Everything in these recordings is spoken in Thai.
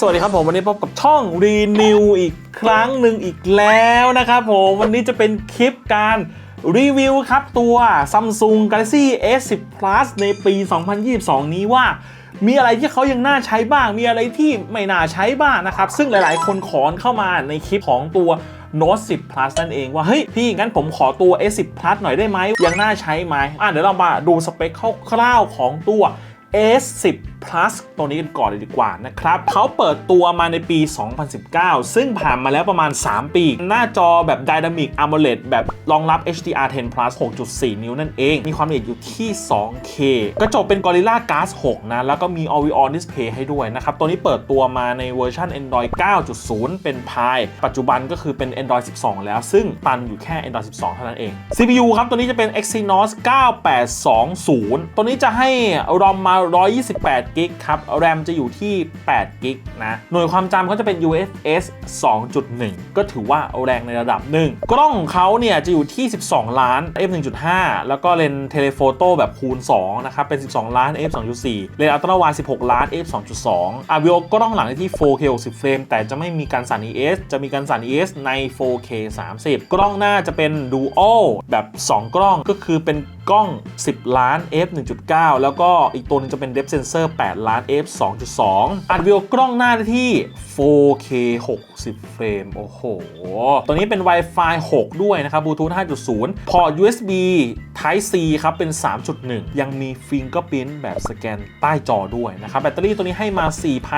สวัสดีครับผมวันนี้พบกับช่องรีนิวอีกครั้งหนึ่งอีกแล้วนะครับผมวันนี้จะเป็นคลิปการรีวิวครับตัว Samsung Galaxy S10 Plus ในปี 2022 นี้ว่า มีอะไรที่เขายังน่าใช้บ้าง มีอะไรที่ไม่น่าใช้บ้างนะครับ ซึ่งหลายๆ คนขอเข้ามาในคลิปของตัว Note 10 Plus นั่นเองว่า เฮ้ย พี่งั้นผมขอตัว S10 Plus หน่อยได้ไหมยังน่าใช้ไหมอะเดี๋ยวเรามาดูสเปคคร่าวๆของตัว S10 Plus ตัวนี้กันก่อนเลยดีกว่านะครับเขาเปิดตัวมาในปี 2019 ซึ่งผ่านมาแล้วประมาณ 3 ปี หน้าจอแบบ Dynamic AMOLED แบบรองรับ HDR10 Plus 6.4 นิ้วนั่นเอง มีความละเอียดอยู่ที่ 2K กระจกเป็น Gorilla Glass 6 นะ แล้วก็มี Always Display ให้ด้วยนะครับ ตัวนี้เปิดตัวมาในเวอร์ชัน Android 9.0 เป็น Pie ปัจจุบันก็คือเป็น Android 12 แล้ว ซึ่งตันอยู่แค่ Android 12 เท่านั้นเอง CPU ครับ ตัวนี้จะเป็น Exynos 9820 ตัวนี้จะให้ ROM มา 128กิกครับ RAM จะอยู่ที่8กิกนะหน่วยความจำเขาจะเป็น UFS 2.1 ก็ถือว่าแรงในระดับหนึ่งกล้องของเขาเนี่ยจะอยู่ที่ 12 ล้าน f 1.5 แล้วก็เลนเทเลโฟโต้แบบคูณ2นะครับเป็น 12 ล้าน f 2.4 เลนอัลตร้าไวด์16 ล้าน f 2.2อะวิโอกล้องหลังที่ 4K 60 เฟรม แต่จะไม่มีการสั่น ES จะมีการสั่น ES ใน 4K 30 กล้องหน้าจะเป็น Dual แบบ 2 กล้องก็คือเป็น กล้อง 10 ล้าน f 1.9 แล้วก็อีกตัวหนึงจะเป็น depth sensor 8 ล้าน f 2.2 อัดวิดีโอกล้องหน้าได้ที่ 4K 60 เฟรม โอ้โห ตัวนี้เป็น Wi-Fi 6 ด้วยนะครับ Bluetooth 5.0 พอ USB Type C ครับ เป็น 3.1 ยังมี Fingerprint แบบสแกนใต้จอด้วยนะครับ แบตเตอรี่ตัวนี้ให้มา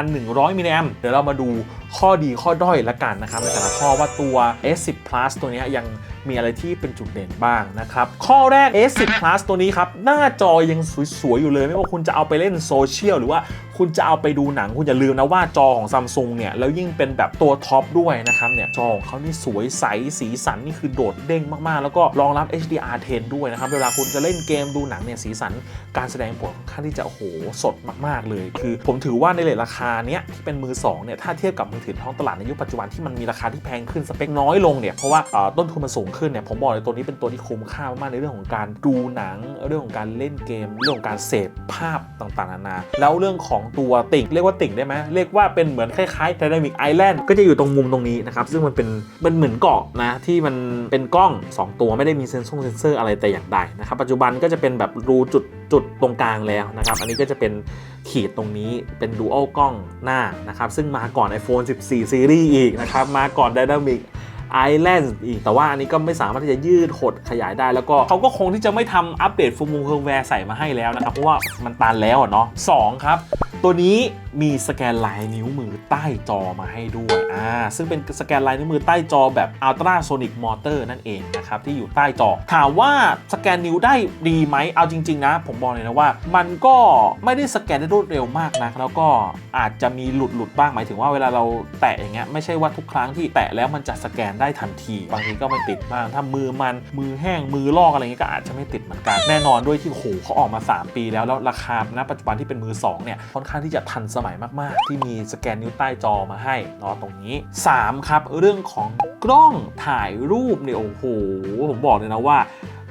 4,100 มิลลิแอมเดี๋ยวเรามาดูข้อดีข้อด้อยละกันนะครับในแต่ละข้อว่าตัว S10 Plus ตัวนี้ยัง มีอะไรที่เป็นจุดเด่นบ้างนะครับ ข้อแรก S10 Plus ตัวนี้ครับ หน้าจอยังสวยๆ อยู่เลย ไม่ว่าคุณจะเอาไปเล่นโซเชียลหรือว่าคุณจะเอาไปดูหนังคุณอย่าลืมนะว่าจอของ Samsung เนี่ย แล้วยิ่งเป็นแบบตัวท็อปด้วยนะครับเนี่ย จอของเขานี่สวยใสสีสันนี่คือโดดเด้งมากๆ แล้วก็รองรับ HDR10 ด้วยนะครับ เวลาคุณจะเล่นเกมดูหนังเนี่ยสีสันการแสดงผลค่อนข้างที่จะโอ้โหสดมาก ๆเลย คือผมถือว่าในเลทราคาเนี้ยที่เป็นมือสองเนี่ยถ้าเทียบกับมือถือท้องตลาดในยุคปัจจุบันที่มันมีราคาที่แพงขึ้นสเปคน้อยลงเนี่ยเพราะว่าต้นทุนมันสูงขึ้นเนี่ยผมบอกเลยตัวนี้เป็นตัวที่คุ้มค่ามากๆในเรื่องของการดูหนัง เรื่องของการเล่นเกม เรื่องของการเสพภาพต่างๆนานาแล้วเรื่องของตัวติ่งเรียกว่าติ่งได้ไหมเรียกว่าเป็นเหมือนคล้ายๆ Dynamic Island ก็จะอยู่ตรงมุมตรงนี้นะครับซึ่งมันเป็นเป็นเหมือนเกาะนะที่มันเป็นกล้อง 2 ตัวไม่ได้มีเซนซงเซนเซอร์อะไรแต่อย่างใดนะครับปัจจุบันก็จะเป็นแบบรูจุดจุดตรงกลางแล้วนะครับ อันนี้ก็จะเป็นขีดตรงนี้เป็น Dual กล้องหน้านะครับ ซึ่งมาก่อน iPhone 14 Series อีกนะครับ มาก่อน Dynamic Island อีก แต่ว่าอันนี้ก็ไม่สามารถที่จะยืดหดขยายได้ แล้วก็เขาก็คงที่จะไม่ทำอัปเดตฟูมูเฮอร์แวร์ใส่มาให้แล้วนะครับ เพราะว่ามันตันแล้วเนาะสองครับตัวนี้มีสแกนลายนิ้วมือใต้จอมาให้ด้วย อ่า ซึ่งเป็นสแกนลายนิ้วมือใต้จอแบบ Ultrasonic Motor นั่นเองนะครับ ที่อยู่ใต้จอ ถามว่าสแกนนิ้วได้ดีไหม เอาจริง ๆ นะ ผมบอกเลยนะว่า มันก็ไม่ได้สแกนได้รวดเร็วมากนะ แล้วก็อาจจะมีหลุดหลุดๆบ้างหมายถึงว่าเวลาเราแตะอย่างเงี้ยไม่ใช่ว่าทุกครั้งที่แตะแล้วมันจะสแกนได้ทันที บางทีก็ไม่ติดบ้างถ้ามือมันมือแห้งมือลอกอะไรเงี้ยก็อาจจะไม่ติดเหมือนกันแน่นอนด้วยที่โหเขาออกมา 3 ปีแล้วแล้วราคาณปัจจุบันที่เป็นมือสองเนี่ยค่อนข้างที่จะทันสมัยมากๆ ที่มีสแกนนิ้วใต้จอมาให้เนาะตรงนี้ 3 ครับ เรื่องของกล้องถ่ายรูปเนี่ยโอ้โหผมบอกเลยนะว่า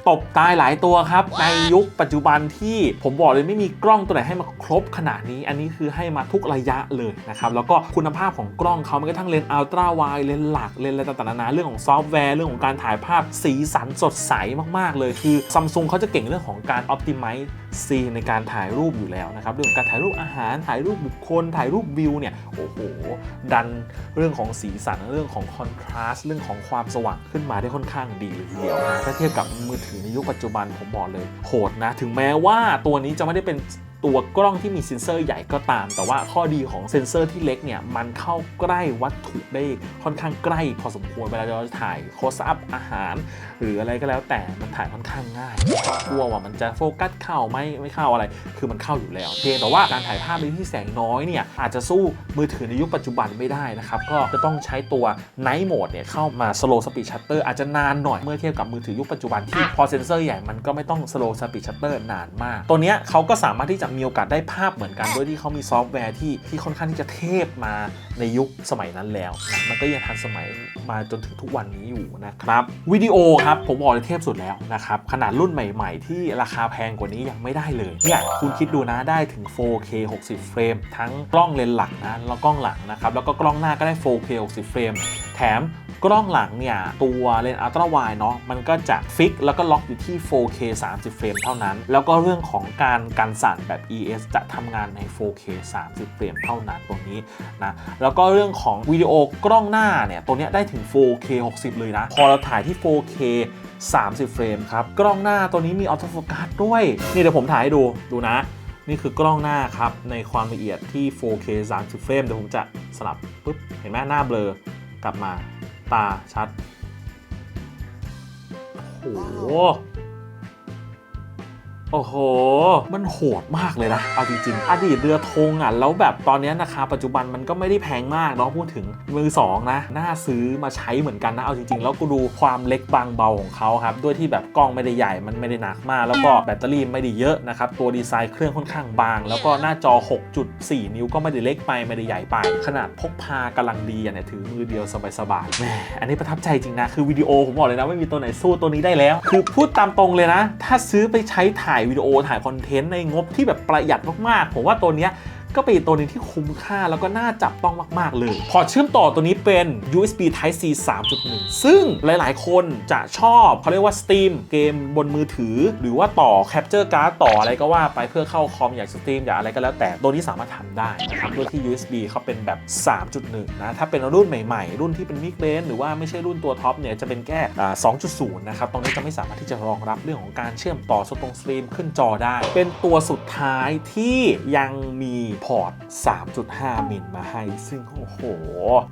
ตบตายหลายตัวครับ ในยุคปัจจุบันที่ผมบอกเลยไม่มีกล้องตัวไหนให้มาครบขนาดนี้ อันนี้คือให้มาทุกระยะเลยนะครับแล้วก็คุณภาพของกล้องเขามันก็ทั้งเลนส์อัลตร้าไวด์เลนส์หลักเลนส์อะไรต่างๆนานาเรื่องของซอฟต์แวร์เรื่องของการถ่ายภาพสีสันสดใสมากๆ เลยคือซัมซุงเขาจะเก่งเรื่องของการอ p ติ i z e ซีในการถ่ายรูปอยู่แล้วนะครับเรื่องของการถ่ายรูปอาหารถ่ายรูปบุคคล ถ่ายรูปวิวเนี่ยโอ้โหดันเรื่องของสีสันเรื่องของคอนทราสต์เรื่องของความสว่างขึ้นมาได้ค่อนข้างดีเลยทีเดียวนะถ้าเทียบกับมือถือในยุคปัจจุบันผมบอกเลยโหดนะ ถึงแม้ว่าตัวนี้จะไม่ได้เป็น ตัวกล้องที่มีเซ็นเซอร์ใหญ่ก็ตาม แต่ว่าข้อดีของเซ็นเซอร์ที่เล็กเนี่ยมันเข้าใกล้วัตถุได้ค่อนข้างใกล้พอสมควรเวลาเราจะถ่ายโคสอัพอาหาร หรืออะไรก็แล้วแต่มันถ่ายค่อนข้างง่ายกลัวว่ามันจะโฟกัสเข้าไหมไม่เข้าอะไร คือมันเข้าอยู่แล้วเพียงแต่ว่าการถ่ายภาพในที่แสงน้อยเนี่ยอาจจะสู้มือถือในยุคปัจจุบันไม่ได้นะครับก็จะต้องใช้ตัว Night Mode เนี่ยเข้ามา Slow Speed Shutter อาจจะนานหน่อยเมื่อเทียบกับมือถือยุคปัจจุบันที่พอเซนเซอร์ใหญ่มันก็ไม่ต้อง Slow Speed Shutter นานมาก ตัวเนี้ยเขาก็สามารถที่จะมีโอกาสได้ภาพเหมือนกันโดยที่เขามีซอฟต์แวร์ที่ที่ค่อนข้างที่จะเทพมาในยุคสมัยนั้นแล้วนะมันก็ยังทันสมัยมาจนถึงทุกวันนี้อยู่นะครับวิดีโอครับผมบอกเลยเทพสุดแล้วนะครับขนาดรุ่นใหม่ๆ ที่ราคาแพงกว่านี้ยังไม่ได้เลยเนี่ยคุณคิดดูนะได้ถึง 4K 60 เฟรม ทั้งกล้องเลนส์หลักนะแล้วกล้องหลังนะครับแล้วก็กล้องหน้าก็ได้ 4K 60 เฟรม แถม กล้องหลังเนี่ย ตัวเลนส์อัลตร้าไวเนาะมันก็จะฟิกแล้วก็ล็อกอยู่ที่ 4K 30 เฟรมเท่านั้น แล้วก็เรื่องของการกันสั่นแบบ ES จะทำงานใน 4K 30 เฟรมเท่านั้นตรงนี้นะแล้วก็เรื่องของวิดีโอกล้องหน้าเนี่ยตัวเนี้ยได้ถึง 4K 60 เลยนะ พอเราถ่ายที่ 4K 30 เฟรมครับ กล้องหน้าตัวนี้มีออโต้โฟกัสด้วย นี่เดี๋ยวผมถ่ายให้ดูดูนะ นี่คือกล้องหน้าครับ ในความละเอียดที่ 4K 30 เฟรมเดี๋ยวผมจะสลับปุ๊บ เห็นไหมหน้าเบลอกลับมา ตาชัด โอ้โห โอ้โห มันโหดมากเลยนะ เอาจริงๆ อดีตเรือธงอะ แล้วแบบตอนนี้ราคาปัจจุบันมันก็ไม่ได้แพงมากเนาะพูดถึงมือสองนะ น่าซื้อมาใช้เหมือนกันนะ เอาจริงๆ แล้วก็ดูความเล็กบางเบาของเขาครับ ด้วยที่แบบกล้องไม่ได้ใหญ่ มันไม่ได้หนักมาก แล้วก็แบตเตอรี่ไม่ได้เยอะนะครับ ตัวดีไซน์เครื่องค่อนข้างบาง แล้วก็หน้าจอ 6.4 นิ้วก็ไม่ได้เล็กไป ไม่ได้ใหญ่ไป ขนาดพกพากำลังดีอะเนี่ยถือมือเดียวสบายๆแหมอันนี้ประทับใจจริงนะ คือวิดีโอผมบอกเลยนะไม่มีตัวไหนสู้ตัวนี้ได้แล้ว คือพูดตามตรงเลยนะ ถ้าซื้อไปใช้ถ่ายวิดีโอถ่ายคอนเทนต์ในงบที่แบบประหยัดมากๆ ผมว่าตัวเนี้ย ก็เป็นตัวนึงที่คุ้มค่าแล้วก็น่าจับต้องมากๆเลย พอเชื่อมต่อตัวนี้เป็น USB Type C 3.1 ซึ่งหลายๆ คนจะชอบเขาเรียกว่า Steam เกมบนมือถือ หรือว่าต่อ Capture Card ต่ออะไรก็ว่าไปเพื่อเข้าคอมอยากสตรีมอยากอะไรก็แล้วแต่ตัวนี้สามารถทำได้นะครับด้วยที่ USB เขาเป็นแบบ 3.1 นะ ถ้าเป็นรุ่นใหม่ๆ รุ่นที่เป็นมิกเลนหรือว่าไม่ใช่รุ่นตัวท็อปเนี่ยจะเป็นแค่อ่า2.0 นะครับ ตรงนี้จะไม่สามารถที่จะรองรับเรื่องของการเชื่อมต่อสตรงสตรีมขึ้นจอได้ เป็นตัวสุดท้ายที่ยังมีพอร์ต 3.5 มิลมาให้ ซึ่งโอ้โห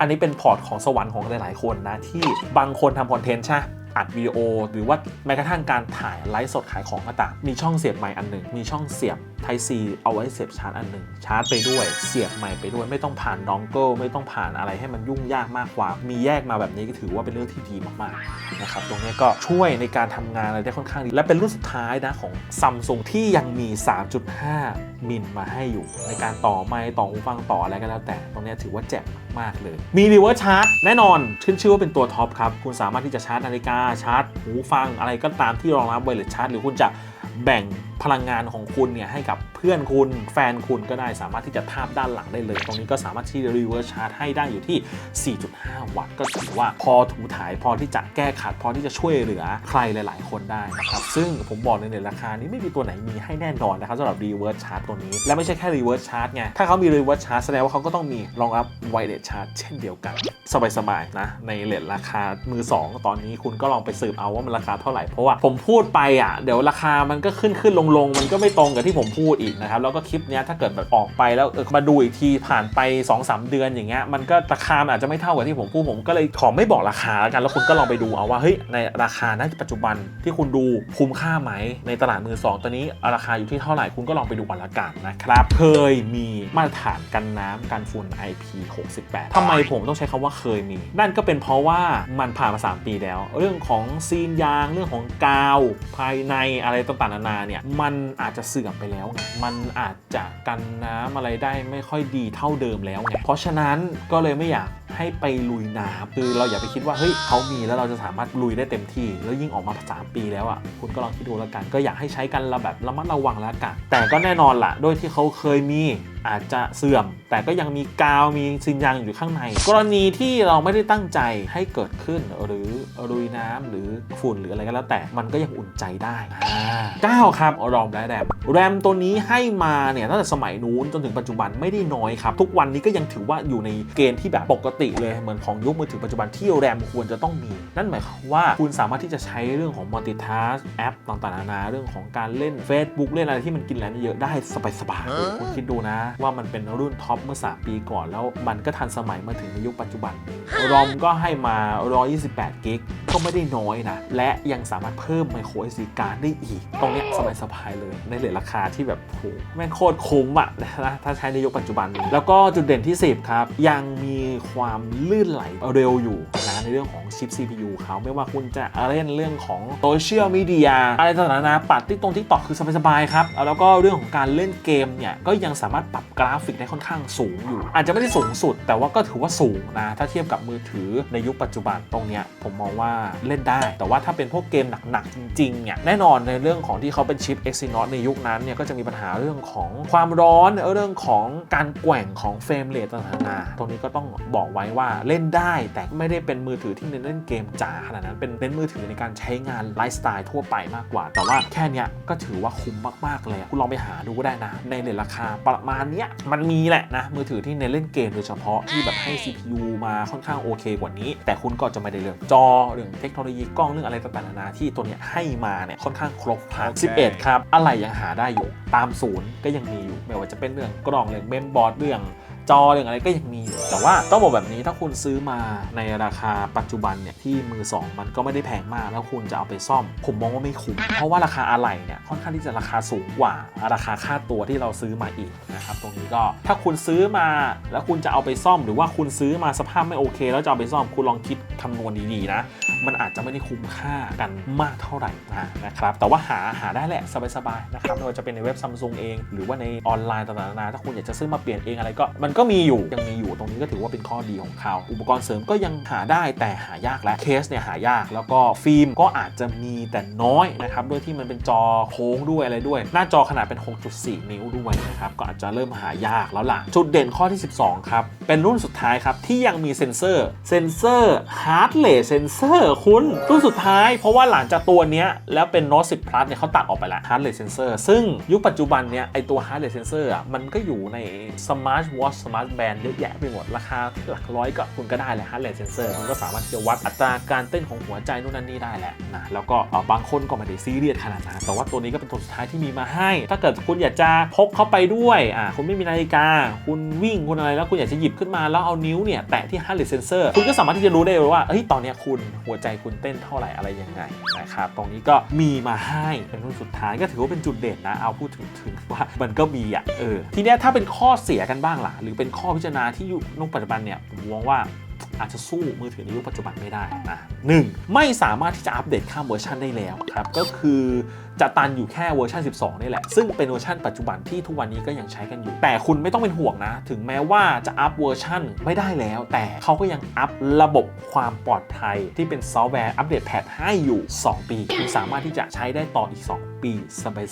อันนี้เป็นพอร์ตของสวรรค์ของหลายๆคนนะ ที่บางคนทำคอนเทนต์ใช่ อัดวิดีโอ หรือว่าแม้กระทั่งการถ่ายไลฟ์สดขายของก็ตามมีช่องเสียบไมค์อันหนึ่งมีช่องเสียบ Type C เอาไว้เสียบชาร์จอันหนึ่งชาร์จไปด้วย เสียบไมค์ไปด้วยไม่ต้องผ่านดองเกิลไม่ต้องผ่านอะไรให้มันยุ่งยากมากกว่า มีแยกมาแบบนี้ก็ถือว่าเป็นเรื่องที่ดีมากๆนะครับตรงนี้ก็ช่วยในการทำงานอะไรได้ค่อนข้างดีและเป็นรุ่นสุดท้ายนะของซัมซุงที่ยังมี 3.5 มิลมาให้อยู่ ในการต่อไมค์ต่อหูฟังต่ออะไรก็แล้วแต่ ตรงนี้ถือว่าแจ่มมากเลย มีรีเวิร์สชาร์จแน่นอนขึ้นชื่อว่าเป็นตัวท็อปครับคุณสามารถที่จะชาร์จนาฬิกาชาร์จหูฟังอะไรก็ตามที่รองรับไวเลสชาร์จหรือคุณจะแบ่งพลังงานของคุณเนี่ยให้กับเพื่อนคุณแฟนคุณก็ได้สามารถที่จะทาบด้านหลังได้เลย ตรงนี้ก็สามารถที่รีเวิร์สชาร์จให้ได้อยู่ที่ 4.5 วัตต์ก็ถือว่าพอถูถ่ายพอที่จะแก้ขัดพอที่จะช่วยเหลือใครหลาย ๆ คนได้นะครับซึ่งผมบอกเลยในราคานี้ไม่มีตัวไหนมีให้แน่นอนนะครับสำหรับรีเวิร์สชาร์จตัวนี้ และไม่ใช่แค่รีเวิร์สชาร์จไงถ้าเขามีรีเวิร์สชาร์จแสดงว่าเขาก็ต้องมีรองรับไวเลสชาร์จเช่นเดียวกัน สบาย ๆ นะ ในเลทราคามือ 2 ตอนนี้คุณก็ลองไปสืบเอาว่ามันราคาเท่าไหร่เพราะว่าผมพูดไปอะเดี๋ยวราคามันก็ขึ้นขึ้นลงลงมันก็ไม่ตรงกับที่ผมพูดอีกนะครับแล้วก็คลิปเนี้ยถ้าเกิดแบบออกไปแล้วเออมาดูอีกทีผ่านไป2-3เดือนอย่างเงี้ยมันก็ราคามอาจจะไม่เท่ากับที่ผมพูดผมก็เลยขอไม่บอกราคาแล้วกันแล้วคุณก็ลองไปดูเอาว่าเฮ้ยในราคาณปัจจุบันที่คุณดูคุ้มค่าไหมในตลาดมือสองตอนนี้ราคาอยู่ที่เท่าไหร่คุณก็ลองไปดูกันละกันนะครับเคยมีมาตรฐานกันน้ำกันฝุ่น IP68 ทำไมผมต้องใช้คำว่าเคยมี นั่นก็เป็นเพราะว่ามันผ่านมา 3 ปีแล้ว เรื่องของซีนยางเรื่องของกาว ภายในอะไรต่างๆนานาเนี่ยมันอาจจะเสื่อมไปแล้วไงมันอาจจะกันน้ำอะไรได้ไม่ค่อยดีเท่าเดิมแล้วไงเพราะฉะนั้นก็เลยไม่อยาก ให้ไปลุยน้ำคือเราอย่าไปคิดว่าเฮ้ยเขามีแล้วเราจะสามารถลุยได้เต็มที่ แล้วยิ่งออกมาสามปีแล้วอะคุณก็ลองคิดดูแล้วกัน ก็อยากให้ใช้กันระแบบระมัดระวังแล้วกันแต่ก็แน่นอนล่ะด้วยที่เขาเคยมีอาจจะเสื่อม แต่ก็ยังมีกาวมีซินยางอยู่ข้างใน กรณีที่เราไม่ได้ตั้งใจให้เกิดขึ้น หรือรุยน้ำหรือฝุ่นหรืออะไรก็แล้วแต่มันก็ยังอุ่นใจได้เก้าครับรอมและแรมแรมตัวนี้ให้มาเนี่ยตั้งแต่สมัยนู้นจนถึงปัจจุบันไม่ได้น้อยครับ ทุกวันนี้ก็ยังถือว่าอยู่ในเกณฑ์ที่แบบปกติเลยเหมือนของยุคมือถือปัจจุบันที่แรมควรจะต้องมี นั่นหมายความว่าคุณสามารถที่จะใช้เรื่องของ multitask แอปต่างๆนานาเรื่องของการเล่น Facebook เล่นอะไรที่มันกินแรมเยอะได้สบายๆคุณคิดดูนะ ว่ามันเป็นรุ่นท็อปเมื่อ 3 ปีก่อน แล้วมันก็ทันสมัยมาถึงในยุคปัจจุบันรอมก็ให้มา 128 กิกก็ไม่ได้น้อยนะ และยังสามารถเพิ่ม micro SD card ได้อีก ตรงเนี้ยสบายๆเลยในเหลือราคาที่แบบโหแม่งโคตรคุ้มอะนะถ้าใช้ในยุคปัจจุบันนี้แล้วก็จุดเด่นที่ 10 ครับ ยังมีความลื่นไหลเร็วอยู่ ในเรื่องของชิป CPU เขาไม่ว่าคุณจะเล่นเรื่องของโซเชียลมีเดียอะไรต่างๆนานาปัดที่ตรงที่ต่อคือสบายๆครับแล้วก็เรื่องของการเล่นเกมเนี่ยก็ยังสามารถปรับกราฟิกได้ค่อนข้างสูงอยู่ อาจจะไม่ได้สูงสุด แต่ว่าก็ถือว่าสูงนะถ้าเทียบกับมือถือในยุคปัจจุบันตรงเนี้ยผมมองว่าเล่นได้ แต่ว่าถ้าเป็นพวกเกมหนักๆจริงๆเนี่ยแน่นอนในเรื่องของที่เขาเป็นชิป Exynos ในยุคนั้นเนี่ยก็จะมีปัญหาเรื่องของความร้อนเรื่องของการแกว่งของเฟรมเรทต่างๆตรงนี้ก็ต้องบอกไว้ว่าเล่นได้แต่ไม่ได้เป็นมือถือที่เน้นเล่นเกมจ๋าขนาดนั้นเป็นเน้นมือถือในการใช้งานไลฟ์สไตล์ทั่วไปมากกว่า แต่ว่าแค่เนี้ยก็ถือว่าคุ้มมากๆเลยคุณลองไปหาดูก็ได้นะ ในเลทราคาประมาณเนี้ยมันมีแหละนะมือถือที่เน้นเล่นเกมโดยเฉพาะที่แบบให้ CPU มาค่อนข้างโอเคกว่านี้ แต่คุณก็จะไม่ได้เรื่องจอเรื่องเทคโนโลยีกล้องเรื่องอะไรต่างๆนานาที่ตัวเนี้ยให้มาเนี่ยค่อนข้างครบครันโอเค11 ครับ อะไรยังหาได้อยู่ ตามศูนย์ก็ยังมีอยู่ ไม่ว่าจะเป็นเรื่องกล่องเรื่องเมมบอร์ดเรื่อง จอเรื่องอะไรก็ยังมีอยู่ แต่ว่าต้องบอกแบบนี้ถ้าคุณซื้อมาในราคาปัจจุบันเนี่ยที่มือ 2 มันก็ไม่ได้แพงมากแล้วคุณจะเอาไปซ่อม ผมมองว่าไม่คุ้มเพราะว่าราคาอะไหล่เนี่ยค่อนข้างที่จะราคาสูงกว่าราคาค่าตัวที่เราซื้อมาอีกนะครับตรงนี้ก็ถ้าคุณซื้อมาแล้วคุณจะเอาไปซ่อม หรือว่าคุณซื้อมาสภาพไม่โอเค แล้วจะเอาไปซ่อมคุณลองคิดคำนวณดีๆนะ มันอาจจะไม่ได้คุ้มค่ากันมากเท่าไหร่นะครับแต่ว่าหาหาได้แหละสบายๆนะครับไม่ว่าจะเป็นในเว็บซัมซุงเอง หรือว่าในออนไลน์ต่างๆนานาถ้าคุณอยากจะซื้อมาเปลี่ยนเองอะไรก็ มันก็มีอยู่ยังมีอยู่ตรงนี้ก็ถือว่าเป็นข้อดีของเขา อุปกรณ์เสริมก็ยังหาได้แต่หายากและเคสเนี่ยหายาก แล้วก็ฟิล์มก็อาจจะมีแต่น้อยนะครับด้วยที่มันเป็นจอโค้งด้วยอะไรด้วย หน้าจอขนาดเป็น 6.4 นิ้วด้วยนะครับก็อาจจะเริ่มหายากแล้วล่ะจุดเด่นข้อที่ 12 ครับ เป็นรุ่นสุดท้ายครับที่ยังมีเซ็นเซอร์เซ็นเซอร์ฮาร์ดเรทเซ็นเซอร์คุณรุ่นสุดท้าย เพราะว่าหลังจากตัวเนี้ยแล้วเป็น Note 10 Plus เนี่ยเขาตัดออกไปแล้วฮาร์ดเรทเซนเซอร์ซึ่งยุคปัจจุบันเนี่ยไอตัวฮาร์ดเรทเซนเซอร์อะมันก็อยู่ใน Smart Watch Smart Band เยอะแยะไปหมด ราคาหลักร้อยก็คุณก็ได้เลยฮาร์ดเรทเซนเซอร์มันก็สามารถที่จะวัดอัตราการเต้นของหัวใจนู่นนั่นนี่ได้แหละนะแล้วก็บางคนก็ไม่ได้ซีเรียสขนาดนั้นแต่ว่าตัวนี้ก็เป็นตัวสุดท้ายที่มีมาให้ ถ้าเกิดคุณอยากจะพกเข้าไปด้วยอ่าคุณไม่มีนาฬิกา คุณวิ่งคุณอะไรแล้วคุณอยากจะหยิบขึ้นมาแล้วเอานิ้วเนี่ยแตะที่ heart rate sensor คุณก็สามารถที่จะรู้ได้เลยว่าเฮ้ยตอนเนี้ยคุณหัวใจคุณเต้นเท่าไหร่อะไรยังไงนะครับตรงนี้ก็มีมาให้เป็นรุ่นสุดท้ายก็ถือว่าเป็นจุดเด่นนะเอาพูดถึงถึงว่ามันก็มีอะเออทีเนี้ยถ้าเป็นข้อเสียกันบ้างล่ะ หรือเป็นข้อพิจารณาที่อยู่นุปัจจุบันเนี่ยผมมองว่า อาจจะสู้มือถือในยุคปัจจุบันไม่ได้นะหนึ่งไม่สามารถที่จะอัปเดตข้ามเวอร์ชันได้แล้วครับก็คือจะตันอยู่แค่เวอร์ชัน12 นี่แหละ ซึ่งเป็นเวอร์ชันปัจจุบันที่ทุกวันนี้ก็ยังใช้กันอยู่ แต่คุณไม่ต้องเป็นห่วงนะ ถึงแม้ว่าจะอัปเวอร์ชันไม่ได้แล้ว แต่เขาก็ยังอัประบบความปลอดภัยที่เป็นซอฟต์แวร์อัปเดตแพทให้อยู่ 2 ปี คุณสามารถที่จะใช้ได้ต่ออีก 2 ปี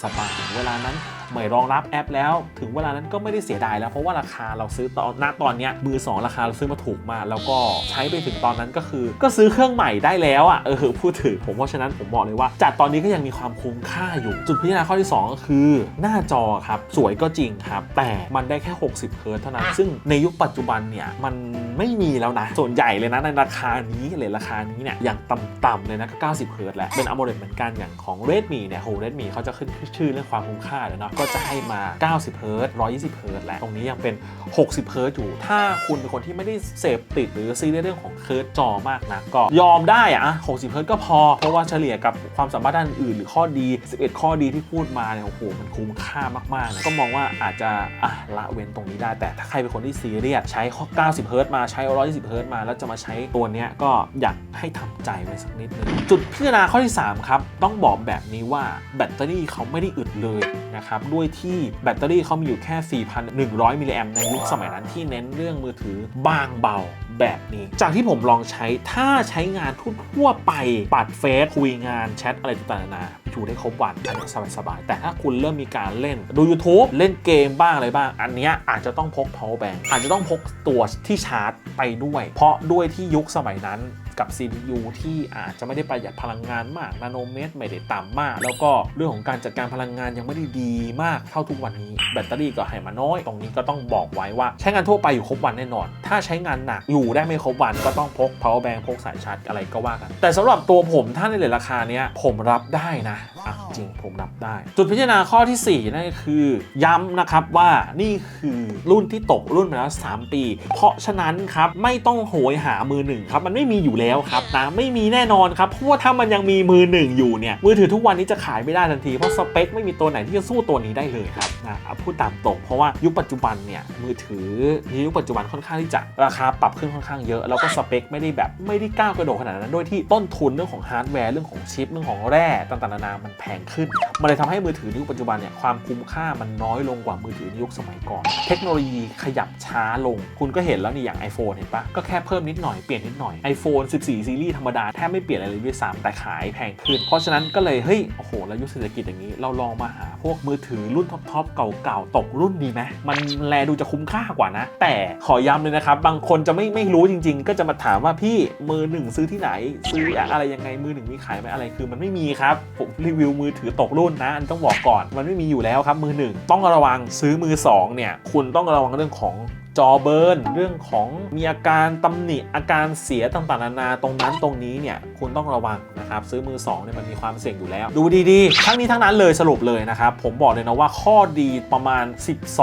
สบายๆเวลานั้นไม่รองรับแอปแล้ว ถึงเวลานั้นก็ไม่ได้เสียดายแล้วเพราะว่าราคาเราซื้อตอนณตอนเนี้ยมือ2ราคาเราซื้อมาถูกมากแล้วก็ใช้ไปถึงตอนนั้นก็คือ ก็ซื้อเครื่องใหม่ได้แล้วอะเออพูดถึงผมเพราะฉะนั้นผมบอกเลยว่าจัดตอนนี้ก็ยังมีความคุ้มค่าอยู่ จุดพิจารณาข้อที่ 2 ก็คือ หน้าจอครับ สวยก็จริงครับ แต่มันได้แค่ 60 เฮิร์ตเท่านั้น ซึ่งในยุคปัจจุบันเนี่ยมันไม่มีแล้วนะ ส่วนใหญ่เลยนะในราคานี้เลยราคานี้เนี่ยอย่างต่ำๆเลยนะก็ 90 เฮิร์ตแหละเป็น AMOLED เหมือนกันอย่างของ Redmi เนี่ยโห Redmi เขาจะขึ้นชื่อเรื่องความคุ้มค่าเลยเนาะก็จะให้มา 90เฮิร์ตซ์120เฮิร์ตซ์แหละตรงนี้ยังเป็น 60เฮิร์ตซ์อยู่ ถ้าคุณเป็นคนที่ไม่ได้เสพติดหรือซีเรียสเรื่องของเฮิร์ตซ์จอมากนะก็ยอมได้อะ60เฮิร์ตซ์ก็พอ เพราะว่าเฉลี่ยกับความสามารถด้านอื่นหรือข้อดี 11 ข้อดีที่พูดมาเนี่ยโอ้โหมันคุ้มค่ามากๆเลยก็มองว่าอาจจะอะละเว้นตรงนี้ได้ แต่ถ้าใครเป็นคนที่ซีเรียสใช้ข้อ 90เฮิร์ตซ์มาใช้ 120เฮิร์ตซ์มาแล้วจะมาใช้ตัวเนี้ยก็อยากให้ทำใจไว้สักนิดนึงจุดพิจารณาข้อที่ 3 ครับ ต้องบอกแบบนี้ว่าแบตเตอรี่เขาไม่ได้อึดเลยนะครับด้วยที่แบตเตอรี่เขามีอยู่แค่ 4,100 มิลลิแอมในยุคสมัยนั้นที่เน้นเรื่องมือถือบางเบาแบบนี้ จากที่ผมลองใช้ถ้าใช้งานทั่วๆไปปัดเฟซคุยงานแชทอะไรต่างๆนานาอยู่ได้ครบวันอันนี้สบายๆแต่ถ้าคุณเริ่มมีการเล่นดู YouTube เล่นเกมบ้างอะไรบ้าง อันเนี้ยอาจจะต้องพก power bank อาจจะต้องพกตัวที่ชาร์จไปด้วย เพราะด้วยที่ยุคสมัยนั้น กับ CPU ที่อาจจะไม่ได้ประหยัดพลังงานมากนาโนเมตรไม่ได้ต่ำมาก แล้วก็เรื่องของการจัดการพลังงานยังไม่ได้ดีมากเท่าทุกวันนี้ แบตเตอรี่ก็ให้มาน้อย ตรงนี้ก็ต้องบอกไว้ว่า ใช้งานทั่วไปอยู่ครบวันแน่นอน ถ้าใช้งานหนักอยู่ได้ไม่ครบวันก็ต้องพก power bank พกสายชาร์จอะไรก็ว่ากัน แต่สำหรับตัวผมถ้าในเลทราคาเนี้ยผมรับได้นะอะจริงผมรับได้ จุดพิจารณาข้อที่ 4 นั่นก็คือ ย้ำนะครับว่านี่คือรุ่นที่ตกรุ่นมาแล้ว 3 ปี เพราะฉะนั้นครับไม่ต้องโหยหามือหนึ่งครับมันไม่มีอยู่แล้วครับนะไม่มีแน่นอนครับเพราะว่าถ้ามันยังมีมือหนึ่งอยู่เนี่ยมือถือทุกวันนี้จะขายไม่ได้ทันทีเพราะสเปคไม่มีตัวไหนที่จะสู้ตัวนี้ได้เลยครับนะเอาพูดตามตรงเพราะว่ายุคปัจจุบันเนี่ยมือถือในยุคปัจจุบันค่อนข้างที่จะราคาปรับขึ้นค่อนข้างเยอะ แล้วก็สเปคไม่ได้แบบไม่ได้ก้าวกระโดดขนาดนั้นด้วยที่ต้นทุนเรื่องของฮาร์ดแวร์เรื่องของชิปเรื่องของแร่ต่างๆนานามันแพงขึ้น มันเลยทำให้มือถือในยุคปัจจุบันเนี่ยความคุ้มค่ามันน้อยลงกว่ามือถือในยุคสมัยก่อน เทคโนโลยีขยับช้าลง คุณก็เห็นแล้วนี่อย่าง iPhone เห็นปะก็แค่เพิ่มนิดหน่อยเปลี่ยนนิดหน่อย iPhone 14 ซีรีส์ธรรมดาแทบไม่เปลี่ยนอะไรเลยด้วยซ้ำแต่ขายแพงขึ้น เพราะฉะนั้นก็เลย เฮ้ย โอ้โห แล้วยุคเศรษฐกิจอย่างนี้ เราลองมาหาพวกมือถือรุ่นท็อปๆ เก่าๆ ตกรุ่นดีไหมมันแลดูจะคุ้มค่ากว่านะ แต่ขอย้ำเลยนะครับ บางคนจะไม่ไม่รู้จริง ๆ ก็จะมาถามว่าพี่มือหนึ่งซื้อที่ไหน ซื้ออะไรยังไงมือหนึ่งมีขายไหมอะไรคือมันไม่มีครับผมรีวิวมือถือตกรุ่นนะอันต้องบอกก่อนมันไม่มีอยู่แล้วครับมือหนึ่งต้องระวังซื้อมือสองเนี่ยคุณต้องระวังเรื่องของ จอเบิร์นเรื่องของมีอาการตำหนิอาการเสียต่างๆนานาตรงนั้นตรงนี้เนี่ยคุณต้องระวังนะครับซื้อมือสองเนี่ยมันมีความเสี่ยงอยู่แล้ว ดูดีๆ ทั้งนี้ทั้งนั้นเลยสรุปเลยนะครับ ผมบอกเลยนะว่าข้อดีประมาณ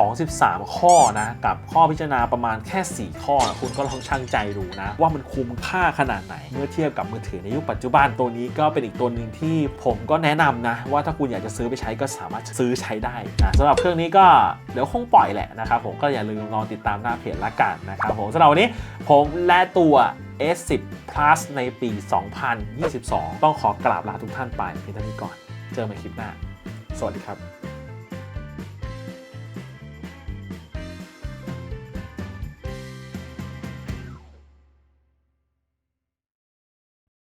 12-13 ข้อนะกับข้อพิจารณาประมาณแค่ 4 ข้อ คุณก็ลองชั่งใจดูนะ ว่ามันคุ้มค่าขนาดไหน เมื่อเทียบกับมือถือในยุคปัจจุบันตัวนี้ก็เป็นอีกตัวหนึ่งที่ผมก็แนะนำนะ ว่าถ้าคุณอยากจะซื้อไปใช้ก็สามารถซื้อใช้ได้นะสำหรับเครื่องนี้ก็เดี๋ยวคงปล่อยแหละนะครับผมก็อย่าลืมรอติดตามหน้าเพจละกันนะครับผมสำหรับวันนี้ผมและตัว S10 Plus ในปี 2022 ต้องขอกราบลาทุกท่านไปเพียงเท่านี้ก่อน เจอกันใหม่คลิปหน้า สวัสดีครับ